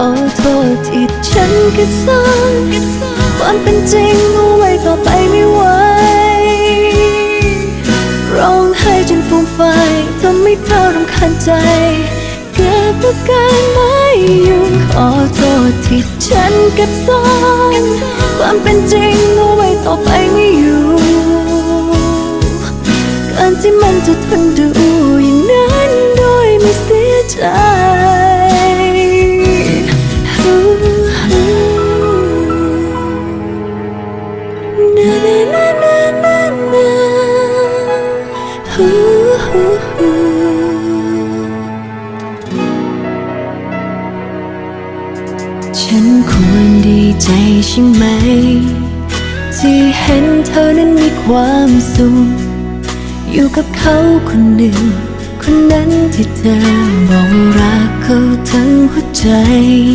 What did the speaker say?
ขอโทษที่ฉันก็สร้างความเป็นจริงเอาไว้ต่อไปไม่ไหวร้องไห้จนฟูมไฟทำให้เธอรำคาญใจ เก็บอาการไม่อยู่ขอโทษที่ฉันเก็บซ่อนความเป็นจริงเอาไว้ต่อไปไม่อยู่การที่มันจะทนดู ฉันควรดีใจใช่ไหม ที่เห็นเธอนั้นมีความสุขอยู่กับเขาคนหนึ่ง คนนั้นที่เธอบอกว่ารักเขาทั้งหัวใจ